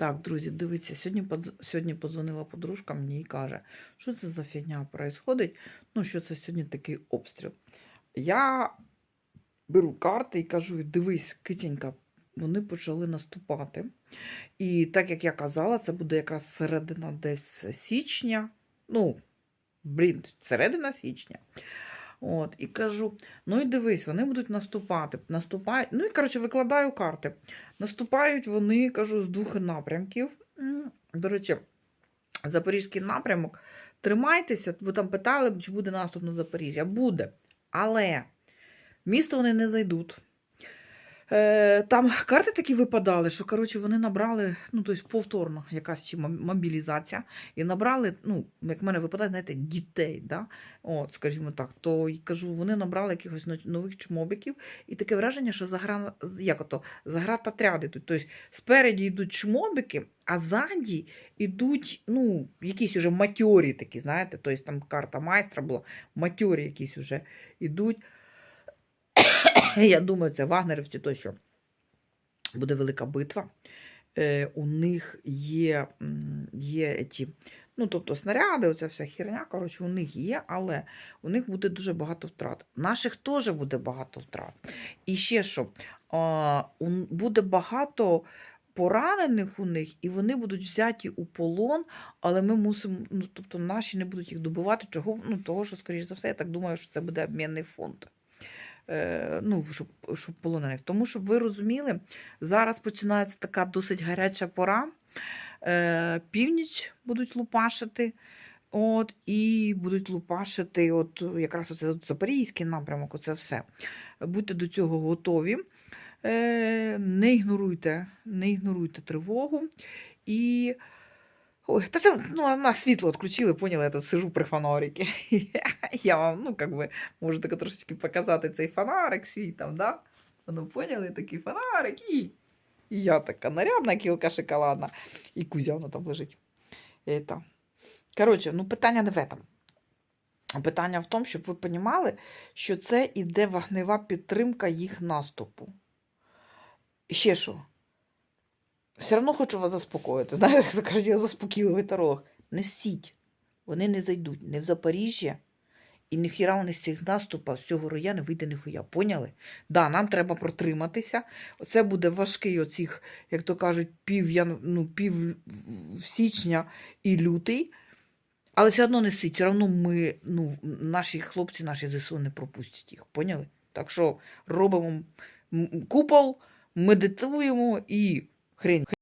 Так, друзі, дивіться, сьогодні, сьогодні подзвонила подружка мені і каже, що це за фігня происходить, ну, що це сьогодні такий обстріл. Я беру карти і кажу: дивись, китенька, вони почали наступати. І так як я казала, це буде якраз середина десь січня. Ну, блін, середина січня. От, і кажу: ну і дивись, вони будуть наступати. Наступають. Ну і коротше, викладаю карти. Наступають вони, кажу, з двох напрямків. До речі, Запорізький напрямок. Тримайтеся, бо там питали, чи буде наступ на Запоріжжя. Буде. Але місто вони не зайдуть. Е, там карти такі випадали, що коротше, вони набрали, ну, тобто повторно якась чи мобілізація, і набрали, ну, як в мене випадає, знаєте, дітей, да? От, скажімо так, то кажу, вони набрали якихось нових чмобиків, і таке враження, що загра, як ото, загратотряди тут. Тобто спереді йдуть чмобики, а ззаді йдуть, ну, якісь уже матьорі такі, знаєте, тобто там карта майстра була, матьорі якісь уже йдуть. Я думаю, це вагнерівці тощо. Буде велика битва. Е, у них є, є ті, ну, тобто снаряди, оця вся херня, коротше, у них є, але у них буде дуже багато втрат. Наших теж буде багато втрат. І ще що, буде багато поранених у них, і вони будуть взяті у полон, але ми мусимо, ну, тобто наші не будуть їх добивати, чого, ну, того, що, скоріш за все, я так думаю, що це буде обмінний фонд. Е, ну, щоб, щоб полонених. Тому, щоб ви розуміли, зараз починається така досить гаряча пора. Е, північ будуть лупашити, от, і будуть лупашити от, якраз оце Запорізький напрямок, оце все. Будьте до цього готові. Е, не ігноруйте, не ігноруйте тривогу. І. Ой, та це ну, на світло відключили, поняли, я тут сижу при фонарики. Я вам, ну, как би, можу таке трошечки показати цей фонарик свій там, да? Ну, поняли, такий фонарик і. І я така нарядна кілка шоколадна. І кузя воно там лежить. Это. Коротше, ну питання не в этом. Питання в тому, щоб ви розуміли, що це іде вогнева підтримка їх наступу. Ще що? Все одно хочу вас заспокоїти. Знаєте, я заспокійливий таролог. Не сіть. Вони не зайдуть не в Запоріжжя, і ніхіра вони з цих наступів, з цього роя не вийде ніхуя. Поняли? Да, нам треба протриматися. Це буде важкий оцих, як то кажуть, пів, ну, пів січня і лютий. Але все одно не сіть, все одно ми, ну, наші хлопці, наші ЗСУ не пропустять їх. Поняли? Так що робимо купол, медитуємо і хрень.